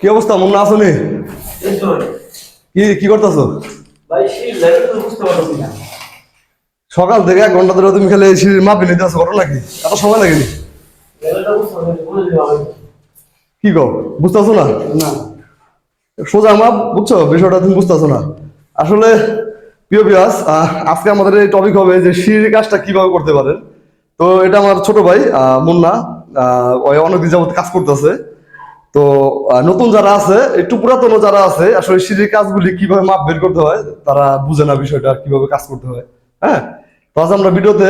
কি অবস্থা মুন্না আসো নি? কি কি করতেছো? সকাল থেকে এক ঘণ্টা ধরে তুমি খেলে সিঁড়ির মাপ নিতে আসো করো নাকি? এত সময় লাগেনি। কি কো বুঝতেছো না? না। সোজা মাপ বুঝছ? বিষয়টা তুমি বুঝতেছো না। আসলে প্রিয় বিয়াস আজকে আমাদের এই টপিক হবে যে সিঁড়ির কাজটা কীভাবে করতে পারেন। তো এটা আমার ছোট ভাই মুন্না আহ, ওই অনেকদিন যাবত কাজ করতেছে। তো নতুন যারা আছে, একটু পুরাতন যারা আছে, আসলে সিঁড়ির কাজগুলি কীভাবে মাপ বের করতে হয়, তারা বুঝে না বিষয়টা কীভাবে কাজ করতে হয় হ্যাঁ? তো আজ আমরা ভিডিওতে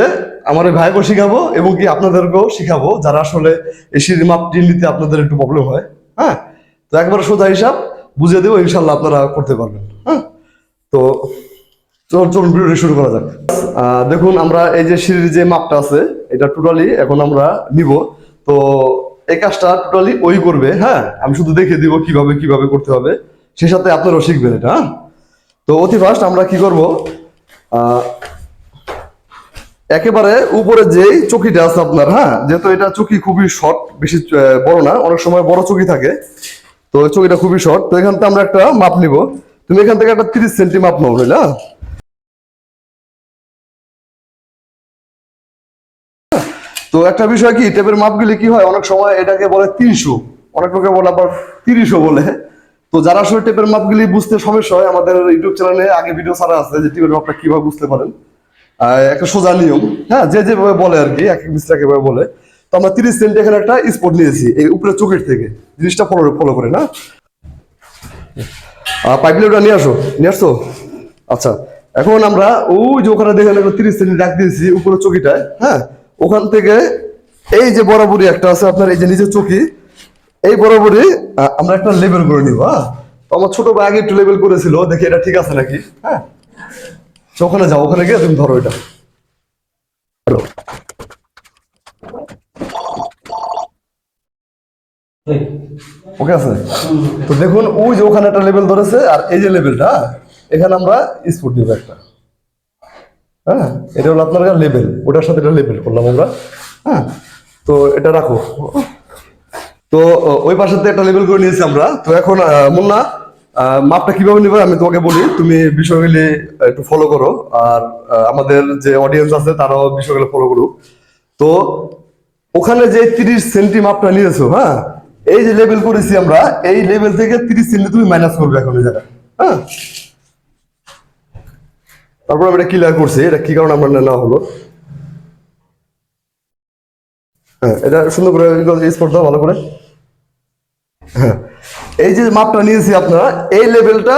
আমার ভাইকেও শিখাবো এবং কি আপনাদেরকেও শিখাবো, যারা আসলে এই সিঁড়ির মাপটি নিতে আপনাদের একটু প্রবলেম হয় হ্যাঁ? তো একবার সোজা হিসাব বুঝিয়ে দেবো ইনশাল্লাহ আপনারা করতে পারবেন হ্যাঁ? তো, চল, চলুন ভিডিওটি শুরু করা যাক। দেখুন, আমরা এই যে সিঁড়ির যে মাপটা আছে, এটা টোটালি এখন আমরা নিব। তো এই কাজটা টোটালি ওই করবে হ্যাঁ? আমি শুধু দেখে দিব কীভাবে কীভাবে করতে হবে। সে সাথে আপনারাও শিখবেন এটা হ্যাঁ? তো অতি ফার্স্ট আমরা কি করব? একেবারে উপরে যেই চকিটা আছে আপনার হ্যাঁ? যেহেতু এটা চকি খুবই শর্ট বেশি বড় না, অনেক সময় বড় চকি থাকে। তো চকিটা খুবই শর্ট তো এখান থেকে আমরা একটা মাপ নিব। তুমি এখান থেকে একটা তিরিশ সেন্টি মাপ নাও বুঝলা তো একটা বিষয় কি টেপের মাপগুলি কি হয়? অনেক সময় এটাকে বলে তিনশো। অনেক লোকে বলে আবার তিরিশও বলে। তো যারা আসলে টেপের মাপগুলি বুঝতে সমস্যা হয়, আমাদের ইউটিউব চ্যানেলে আগে ভিডিও ছাড়া আছে যে টেপের মাপটা কীভাবে বুঝতে পারেন। একটা সোজা নিয়ম। হ্যাঁ যে যেভাবে বলে আর কি এক এক মিস্ত্রি একেভাবে বলে। তো আমরা তিরিশ সেন্টি এখানে একটা স্পট নিয়েছি, এই উপরে চোখের থেকে। জিনিসটা ফলো ফলো করে, না? পাইপ লাইনটা নিয়ে আসো। নিয়ে আসছো? আচ্ছা। এখন আমরা ওই যে ওখানে দেখেন তিরিশ সেন্টি ডাক দিয়েছি উপরে চকিটায় হ্যাঁ? ওখান থেকে এই যে বরাবরই একটা আছে, আপনার এই যে নিচের চকি এই বরাবরই আমরা একটা লেবেল করে নিব হ্যাঁ? আমার ছোট ভাই আগে একটু লেবেল করেছিল, দেখি এটা ঠিক আছে নাকি হ্যাঁ? ওখানে যাও, ওখানে গিয়ে তুমি ধরো এটা। ধরো। ওকে আছে? তো দেখুন, ওই যে ওখানে একটা লেভেল ধরেছে, আর এই যে লেভেলটা এখানে আমরা স্পোর্ট দিব একটা। হ্যাঁ এটা হলো আপনার লেভেল ওটার সাথে এটা লেভেল করলাম আমরা। হ্যাঁ তো এটা রাখো। তো ওই পাশেতে একটা লেভেল করে নিয়েছি আমরা। তো এখন মুন্না মাপটা কীভাবে নিবে আমি তোমাকে বলি। তুমি বিষয়গুলি একটু ফলো করো। আর আমাদের যে অডিয়েন্স আছে, তারাও বিষয়গুলো ফলো করুক। তো, ওখানে যে তিরিশ সেন্টি মাপটা নিয়েছো হ্যাঁ এই যে লেভেল করেছি আমরা, এই লেভেল থেকে তিরিশ সেন্টি তুমি মাইনাস করবে এখন এই জায়গায়। হ্যাঁ তারপর আমি এটা ক্লিয়ার করছি, এটা কি কারণে আমার নেওয়া হলো? হ্যাঁ এটা সুন্দর করে স্পট দাও, ভালো করে। হ্যাঁ এই যে মাপটা নিয়েছি আপনারা, এই লেভেলটা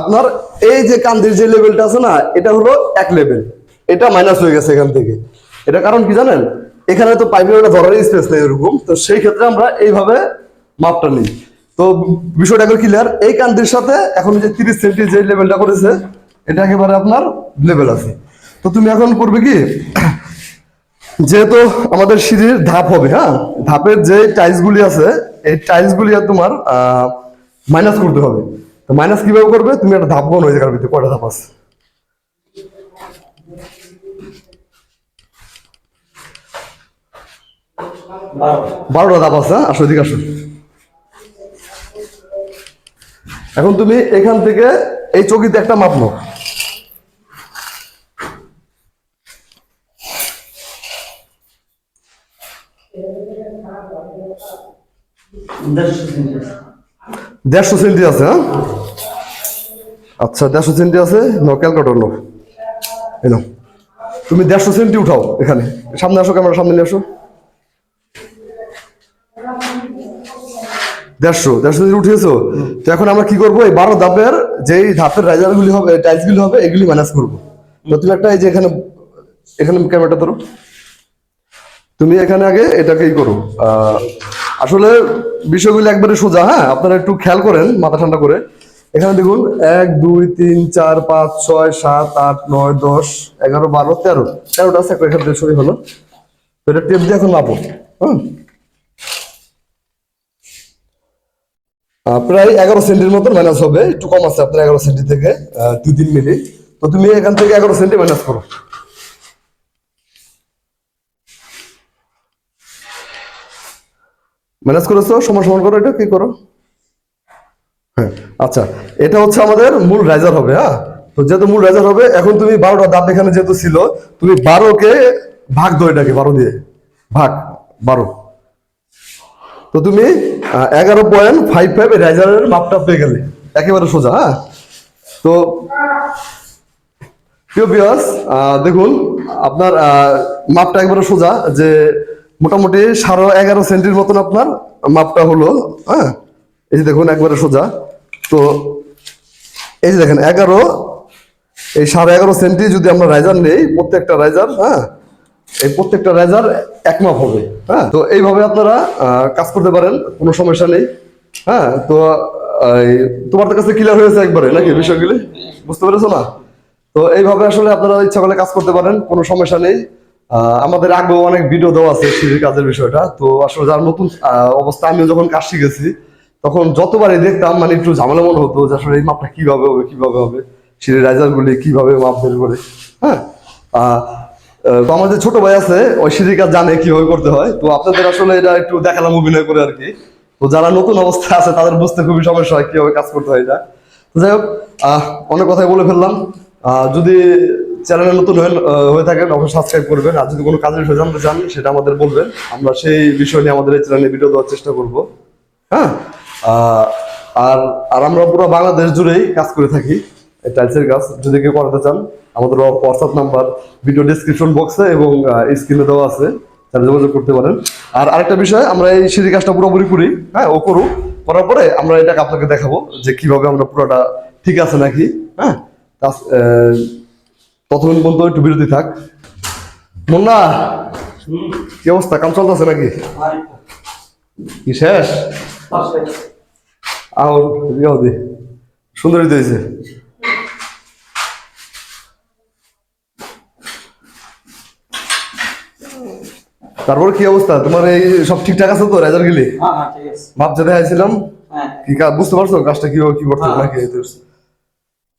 আপনার এই যে কান্দির যে লেভেলটা আছে না, এটা হলো এক লেভেল এটা মাইনাস হয়ে গেছে এখান থেকে। এটা কারণ কি জানেন? এখানে তো পাইপের একটা ধরার স্পেস নেই এরকম, তো সেই ক্ষেত্রে আমরা এইভাবে মাপটা নিই। তো বিষয়টা ক্লিয়ার এই কান্দির সাথে এখন যে তিরিশ সেন্টি যে লেভেলটা করেছে এটা একেবারে আপনার লেভেল আছে। তো তুমি এখন করবে কি, যেহেতু আমাদের সিঁড়ির ধাপ হবে হ্যাঁ? ধাপের যে টাইলস গুলি আছে, এই টাইলস গুলি আর তোমার মাইনাস করতে হবে। তো মাইনাস কীভাবে করবে? তুমি একটা ধাপ কোন হয়ে যাবে কয়টা ধাপ আছে? বারোটা ধাপ আছে হ্যাঁ? আসো এদিকে আসো। এখন তুমি এখান থেকে এই চকিতে একটা মাপ নাও। দেড়শো সেন্টি আছে। হ্যাঁ? আচ্ছা দেড়শো সেন্টি আছে নাও ক্যালকুলেটর নাও। এই তুমি দেড়শো সেন্টি উঠাও এখানে। সামনে আসো ক্যামেরা সামনে নিয়ে আসো। দেড়শো দেড়শো সেন্টি উঠিয়েছো? তো এখন আমরা কি করব? এই বারো ধাপের যেই ধাপের রাইজার গুলি হবে টাইলস গুলি হবে এগুলি মাইনাস করব। তো তুমি একটা এই যে এখানে এখানে ক্যামেরাটা ধরো। তুমি এখানে আগে এটাকে ই করো আহ, আসলে বিষয়গুলো একবারে সোজা হ্যাঁ? আপনারা একটু খেয়াল করেন মাথা ঠান্ডা করে। এখানে দেখুন, এক, দুই, তিন, চার, পাঁচ, ছয়, সাত, আট, নয়, দশ, এগারো, বারো, তেরো। তেরোটা আছে এখান থেকে সরি হলো। এটা টেপ দিয়ে এখন মাপো হ্যাঁ প্রায় এগারো সেন্টির মতো মাইনাস হবে। একটু কম আছে আপনার এগারো সেন্টি থেকে দুই, তিন মিলি। তো তুমি এখান থেকে এগারো সেন্টি মাইনাস করো। মাইনাস করেছ? সমান সমান করো এটা, কি করো? হ্যাঁ আচ্ছা এটা হচ্ছে আমাদের মূল রাইজার হবে হ্যাঁ? তো যেহেতু মূল রাইজার হবে, এখন তুমি বারোটা দাঁত এখানে যেহেতু ছিল, তুমি বারোকে ভাগ দো এটাকে, বারো দিয়ে। ভাগ, বারো। তো তুমি এগারো পয়েন্ট ফাইভ ফাইভ রাইজারের মাপটা পেয়ে গেলে, একেবারে সোজা হ্যাঁ? তো, প্রিয় বিয়াস দেখুন, আপনার মাপটা একবারে সোজা, যে মোটামুটি সাড়ে এগারো সেন্টির মতন আপনার মাপটা হলো হ্যাঁ? এই যে দেখুন, একবারে সোজা। তো এই যে দেখেন, এগারো, এই সাড়ে এগারো সেন্টি যদি আমরা রাইজার নেই, প্রত্যেকটা রাইজার হ্যাঁ? এই প্রত্যেকটা রাইজার এক মাপ হবে হ্যাঁ? তো এইভাবে আপনারা কাজ করতে পারেন, কোনো সমস্যা নেই হ্যাঁ? তো তোমার কাছে ক্লিয়ার হয়েছে একবারে নাকি বিষয়গুলি? বুঝতে পেরেছ না? তো এইভাবে আসলে আপনারা ইচ্ছা করলে কাজ করতে পারেন, কোনো সমস্যা নেই। আমাদের আগেও অনেক ভিডিও দেওয়া আছে সিঁড়ির কাজের বিষয়টা। তো আসলে যার নতুন অবস্থা, আমিও যখন কাজ শিখেছি তখন যতবারই দেখতাম মানে একটু ঝামেলা মনে হতো যে আসলে এই মাপটা কীভাবে হবে কীভাবে হবে সিঁড়ির রাইজার গুলি কীভাবে মাপ বের করে হ্যাঁ? তো আমাদের ছোট ভাই আছে, ওই সিঁড়ির কাজ জানে কীভাবে করতে হয়। তো আপনাদের আসলে এটা একটু দেখালাম, অভিনয় করে আর কি। তো যারা নতুন অবস্থা আছে, তাদের বুঝতে খুবই সমস্যা হয় কীভাবে কাজ করতে হয় এটা। যাই হোক অনেক কথাই বলে ফেললাম। যদি চ্যানেলে নতুন হয়ে থাকেন, অবশ্যই সাবস্ক্রাইব করবেন। আর যদি কোনো কাজের বিষয়ে জানতে চান, সেটা আমাদের বলবেন। আমরা সেই বিষয় নিয়ে আমাদের এই চ্যানেলে ভিডিও দেওয়ার চেষ্টা করব। হ্যাঁ? আর আর আমরা পুরো বাংলাদেশ জুড়েই কাজ করে থাকি। টাইলসের কাজ। যদি কেউ করাতে চান, আমাদের হোয়াটসঅ্যাপ নাম্বার ভিডিও ডিসক্রিপশন বক্সে এবং স্ক্রিনে দেওয়া আছে। তারা যোগাযোগ করতে পারেন। আর আরেকটা বিষয়, আমরা এই সিঁড়ি কাজটা পুরোপুরি করি। হ্যাঁ ও করুক। করার পরে আমরা এটাকে আপনাকে দেখাবো যে কীভাবে আমরা পুরোটা ঠিক আছে নাকি। হ্যাঁ? ততক্ষণ পর্যন্ত একটু বিরতি থাক। মুন্না কি অবস্থা? কাম চলতেছে নাকি? কি শেষ? দি সুন্দরী তো হয়েছে। তারপর কি অবস্থা? তোমার এই সব ঠিকঠাক আছে তো রেজাল্ট গেলি? হ্যাঁ হ্যাঁ যেতে চাইছিলাম হ্যাঁ। কি বুঝতে পারছ? কাজটা কীভাবে কি করতে। নাকি।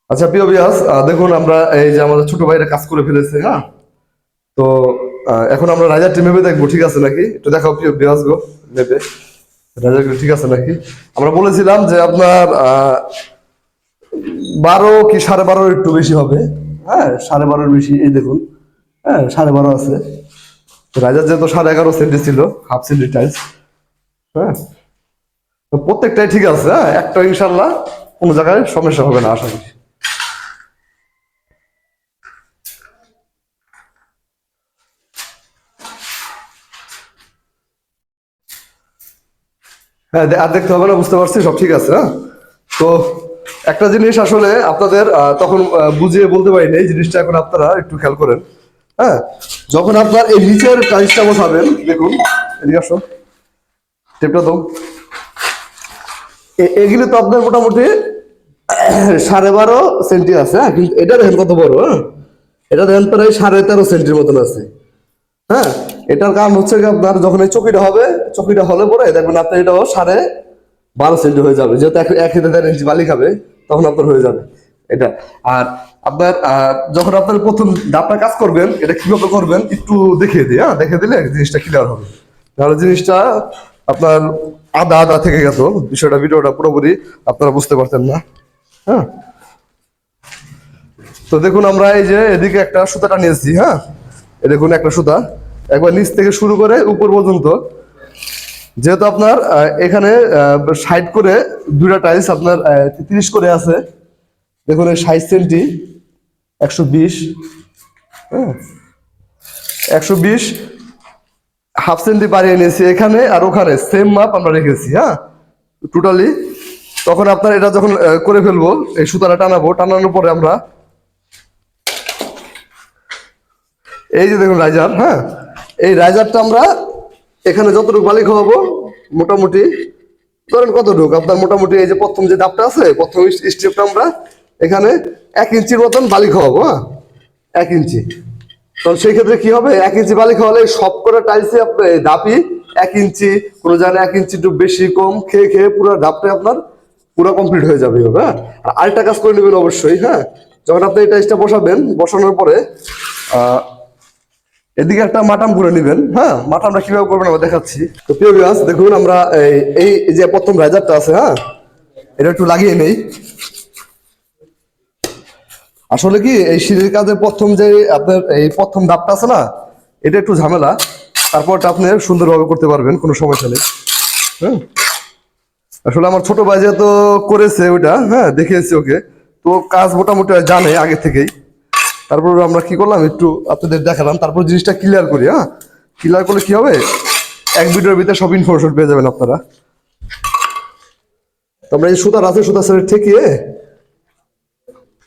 আচ্ছা প্রিয় বিয়াস দেখুন আমরা এই যে আমাদের ছোট ভাইরা কাজ করে ফেলেছে হ্যাঁ? তো এখন আমরা রাজার টিম মেপে দেখব, ঠিক আছে নাকি? একটু দেখাও প্রিয় বিয়াস গো মেপে রাজার ঠিক আছে নাকি? আমরা বলেছিলাম যে আপনার বারো কি সাড়ে বারোর একটু বেশি হবে? হ্যাঁ সাড়ে বারোর বেশি, এই দেখুন হ্যাঁ সাড়ে বারো আছে। রাজার যেহেতু সাড়ে এগারো সেন্টি ছিল হাফ সেন্টি টাইলস হ্যাঁ? প্রত্যেকটাই ঠিক আছে হ্যাঁ? একটা ইনশাল্লাহ কোনো জায়গায় সমস্যা হবে না, আশা করি। হ্যাঁ আর দেখতে হবে না, বুঝতে পারছি, সব ঠিক আছে হ্যাঁ? তো একটা জিনিস আসলে আপনাদের তখন বুঝিয়ে বলতে পারিনি এই জিনিসটা এখন আপনারা একটু খেয়াল করেন হ্যাঁ? যখন আপনার এই নিচের টাইলসটা বসাবেন, দেখুন, এদিকে আসো টেপটা দাও। এগুলো তো আপনার মোটামুটি সাড়ে বারো সেন্টি আছে হ্যাঁ? কিন্তু এটা দেখেন কত বড় হ্যাঁ? এটা দেখেন প্রায় সাড়ে তেরো সেন্টির মতন আছে। হ্যাঁ? এটার কারণ হচ্ছে আপনার যখন এই চকিটা হবে, চকিটা হলে পরে দেখবেন আপনার এটাও সাড়ে বারো সেন্টি হয়ে যাবে। যেহেতু এক হাতে দেড় ইঞ্চি বালি খাবে, তখন আপনার হয়ে যাবে এটা। আর আপনার যখন আপনার প্রথম দাপটা কাজ করবেন, এটা কীভাবে করবেন একটু দেখিয়ে দিই হ্যাঁ? দেখে দিলে জিনিসটা ক্লিয়ার হবে। তাহলে জিনিসটা আপনার আদা আদা থেকে গেছে বিষয়টা, ভিডিওটা পুরোপুরি আপনারা বুঝতে পারতেন না হ্যাঁ? তো দেখুন, আমরা এই যে এদিকে একটা সুতাটা নিয়েছি হ্যাঁ? দেখুন, একটা সুতা। একবার নিচ থেকে শুরু করে উপর পর্যন্ত। যেহেতু আপনার এখানে সাইড করে দুইটা টাইলস আপনার তিরিশ করে আছে। দেখুন এই ষাট সেন্টি একশো বিশ হ্যাঁ একশো বিশ, হাফ সেন্টি বাড়িয়ে নিয়েছি এখানে আর ওখানে। সেম মাপ আমরা রেখেছি হ্যাঁ টোটালি তখন আপনার এটা যখন করে ফেলব, এই সুতাটা টানাবো, টানানোর পরে আমরা এই যে দেখুন রাইজার হ্যাঁ এই রাইজারটা আমরা এখানে যতটুকু বালি খাওয়াবো মোটামুটি ধরেন কতটুকু? আপনার মোটামুটি এই যে প্রথম যে দাপটা আছে, প্রথম স্টেপটা আমরা এখানে এক ইঞ্চির মতন বালি খাওয়াবো হ্যাঁ? এক ইঞ্চি। তখন সেই ক্ষেত্রে কি হবে? এক ইঞ্চি বালি খাওয়ালে সব করে টাইলসে আপনার দাপি এক ইঞ্চি, কোনো জায়গায় এক ইঞ্চি একটু বেশি, কম, খেয়ে খেয়ে পুরো দাপটা আপনার পুরো কমপ্লিট হয়ে যাবে হ্যাঁ? আর আরেকটা কাজ করে নেবেন অবশ্যই হ্যাঁ? যখন আপনি এই টাইলসটা বসাবেন, বসানোর পরে এদিকে একটা মাটাম করে নেবেন হ্যাঁ? মাটামটা কীভাবে করবেন আমরা দেখাচ্ছি। তো প্রিয় ভিউয়ার্স দেখুন আমরা, এই যে প্রথম রাইজারটা আছে হ্যাঁ? এটা একটু লাগিয়ে নেই। আসলে কি, এই সিঁড়ির কাজে প্রথম যে আপনার এই প্রথম ধাপটা আছে না, এটা একটু ঝামেলা। তারপরটা আপনি সুন্দরভাবে করতে পারবেন, কোনো সমস্যা নেই। হ্যাঁ? আসলে আমার ছোট ভাই যেহেতু করেছে ওইটা হ্যাঁ দেখিয়েছি ওকে। তো কাজ মোটামুটি জানে আগে থেকেই। তারপর আমরা কি করলাম? একটু আপনাদের দেখালাম। তারপর জিনিসটা ক্লিয়ার করি হ্যাঁ? ক্লিয়ার করলে কি হবে? এক ভিডিওর ভিতরে সব ইনফরমেশন পেয়ে যাবেন আপনারা। আমরা এই সুতার আছে, সুতা ঠেকিয়ে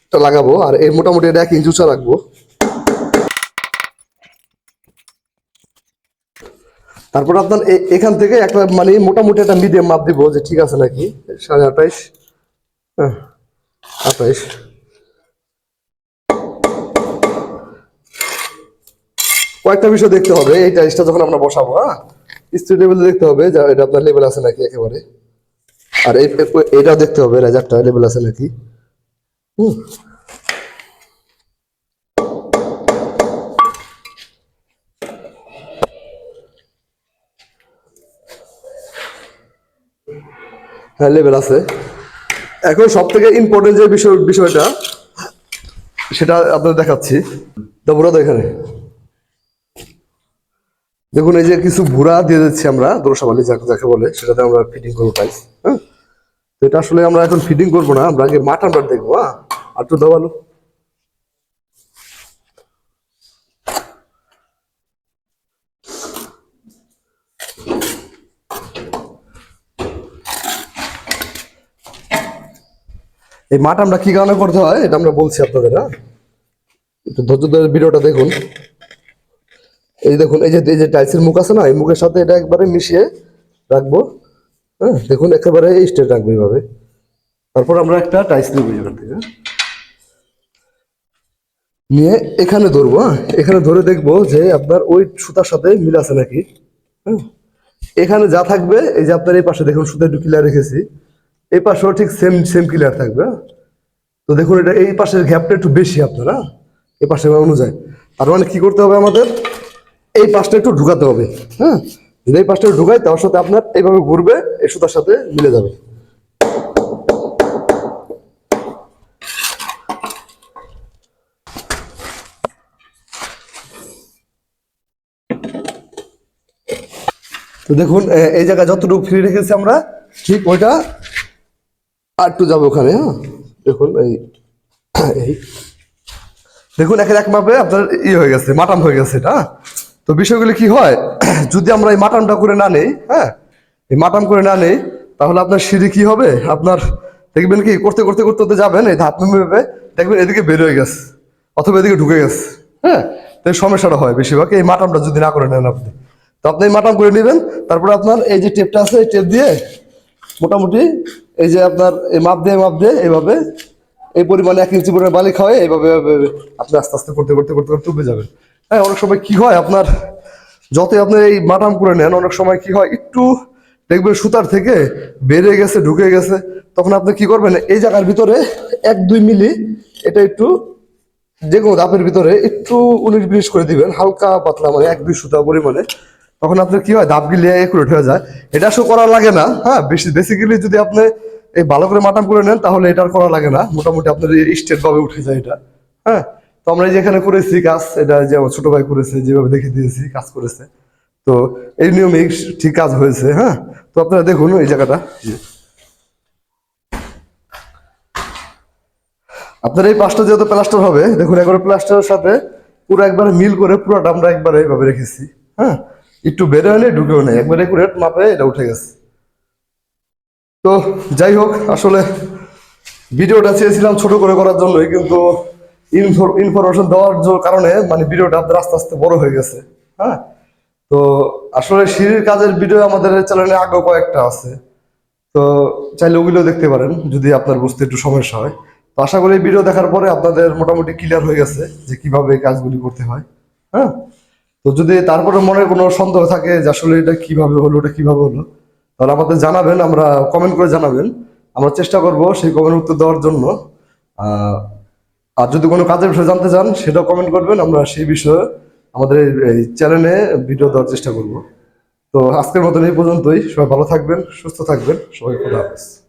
এটা লাগাবো। আর এই মোটামুটি এটা এক ইঞ্চ উঁচা রাখব। তারপর আপনার এখান থেকে একটা মানে মোটামুটি একটা মিডিয়াম মাপ দিব যে ঠিক আছে নাকি? সাড়ে আঠাইশ হ্যাঁ আঠাইশ। কয়েকটা বিষয় দেখতে হবে, এই টাইসটা যখন আমরা বসাবো হ্যাঁ? স্ত্রী লেভেলে দেখতে হবে যে, এটা আপনার লেভেল আছে নাকি একেবারে। আর এটাও দেখতে হবে রেজারটা লেভেল আছে নাকি। হুম। হ্যাঁ লেভেল আছে। এখন সব থেকে ইম্পর্টেন্ট যে বিষয়, বিষয়টা, সেটা আপনাদের দেখাচ্ছি। দেবরা তো এখানে। দেখুন, এই যে কিছু ভুড়া দিয়ে দিচ্ছি আমরা, দোরসাবালি যাকে যাকে বলে, সেটাতে আমরা ফিটিং করব টাইস হ্যাঁ? তো এটা আসলে আমরা এখন ফিটিং করব না, আমরা আগে মাটনটা দেখব হ্যাঁ? আর তো দেওয়ালো এই মাঠ আমরা কি কারণে করতে হয়, এটা আমরা বলছি আপনাদের হ্যাঁ? একটু ধৈর্য ধরে ভিডিওটা দেখুন। এই দেখুন, এই যে এই যে টাইলসের মুখ আছে না, এই মুখের সাথে এটা একবারে মিশিয়ে রাখব। হ্যাঁ দেখুন, একেবারে এই স্ট্রেট রাখব এইভাবে। তারপর আমরা একটা টাইলস নেব এখান থেকে। নিয়ে এখানে ধরবো হ্যাঁ এখানে ধরে দেখব যে আপনার ওই সুতার সাথে মিল আছে নাকি। হ্যাঁ এখানে যা থাকবে, এই যে আপনার এই পাশে দেখুন সুতা একটু ক্লিয়ার রেখেছি। এই পাশেও ঠিক সেম সেম ক্লিয়ার থাকবে হ্যাঁ? তো দেখুন, এটা এই পাশের গ্যাপটা একটু বেশি আপনার এই পাশের অনুযায়ী। তার মানে কি করতে হবে আমাদের? এই পাশটা একটু ঢুকাতে হবে হ্যাঁ? যদি এই পাশটা ঢুকাই তার সাথে আপনার এইভাবে ঘুরবে, এই সুতার সাথে মিলে যাবে। তো দেখুন এই জায়গায় যতটুকু ফ্রি রেখেছি আমরা, ঠিক ওইটা আর একটু যাব ওখানে হ্যাঁ? দেখুন, এই দেখুন এক মাপে আপনার ই হয়ে গেছে মাটাম হয়ে গেছে এটা হ্যাঁ? তো বিষয়গুলি কি হয়? যদি আমরা এই মাটামটা করে না নেই হ্যাঁ? এই মাটাম করে না নেই, তাহলে আপনার সিঁড়ি কি হবে? আপনার দেখবেন কি করতে করতে করতে করতে যাবেন, এই ধাপ মেপে দেখবেন এদিকে বের হয়ে গেছে, অথবা এদিকে ঢুকে গেছে হ্যাঁ? তো সমস্যাটা হয় বেশিরভাগ, এই মাটামটা যদি না করে নেন আপনি। তো আপনি এই মাটাম করে নেবেন, তারপর আপনার এই যে টেপটা আছে, এই টেপ দিয়ে মোটামুটি এই যে আপনার এই মাপ দিয়ে মাপ দিয়ে এইভাবে এই পরিমাণে এক ইঞ্চি পরিমাণে বালি খাওয়াই এইভাবে এইভাবে আপনি আস্তে আস্তে করতে করতে করতে করতে উঠে যাবেন। হ্যাঁ অনেক সময় কি হয় আপনার? যতই আপনি এই মাটাম করে নেন, অনেক সময় কি হয়, একটু দেখবেন সুতার থেকে বেড়ে গেছে, ঢুকে গেছে। তখন আপনি কি করবেন, এই জায়গার ভিতরে এক, দুই মিলি এটা একটু যে কোনো ধাপের ভিতরে একটু উনিশ বিশ করে দিবেন, হালকা পাতলা মানে এক, দুই সুতা পরিমাণে। তখন আপনার কি হয়, দাপ গিলিয়ে একুরেট হয়ে যায়। এটা আসলে করা লাগে না হ্যাঁ বেশি বেসিক্যালি যদি আপনি এই ভালো করে মাটাম করে নেন, তাহলে এটা আর করা লাগে না। মোটামুটি আপনার স্টেট ভাবে উঠে যায় এটা হ্যাঁ। তো আমরা এই যে করেছি কাজ, এটা যে আমার ছোট ভাই করেছে, যেভাবে দেখে দিয়েছি, কাজ করেছে। তো এই নিয়মে ঠিক কাজ হয়েছে হ্যাঁ? তো আপনারা দেখুন এই জায়গাটা। আপনার এই পাঁচটা যেহেতু প্লাস্টার হবে, দেখুন একবারে প্লাস্টারের সাথে পুরো একবারে মিল করে পুরোটা আমরা একবারে এইভাবে রেখেছি হ্যাঁ? একটু বেরো হলে ঢুকেও নেই, একবারে একুরেট মাপে এটা উঠে গেছে। তো যাই হোক, আসলে ভিডিওটা চেয়েছিলাম ছোট করে করার জন্যই, কিন্তু ইনফরমেশন দেওয়ার কারণে মানে ভিডিওটা আপনার আস্তে আস্তে বড় হয়ে গেছে হ্যাঁ? তো আসলে সিঁড়ির কাজের ভিডিও আমাদের চ্যানেলে আগেও কয়েকটা আছে। তো চাইলে ওগুলো দেখতে পারেন, যদি আপনার বুঝতে একটু সমস্যা হয়। তো আশা করি ভিডিও দেখার পরে আপনাদের মোটামুটি ক্লিয়ার হয়ে গেছে যে কীভাবে কাজগুলি করতে হয় হ্যাঁ? তো যদি তারপরে মনে কোনো সন্দেহ থাকে যে আসলে এটা কীভাবে হলো, ওটা কীভাবে হলো, তাহলে আমাদের জানাবেন, আমরা কমেন্ট করে জানাবেন। আমরা চেষ্টা করব সেই কমেন্ট উত্তর দেওয়ার জন্য। আর যদি কোনো কাজের বিষয়ে জানতে চান, সেটাও কমেন্ট করবেন। আমরা সেই বিষয়ে আমাদের এই- চ্যানেলে ভিডিও দেওয়ার চেষ্টা করব। তো আজকের মতন এই পর্যন্তই। সবাই ভালো থাকবেন, সুস্থ থাকবেন। সবাই খোদা হাফেজ।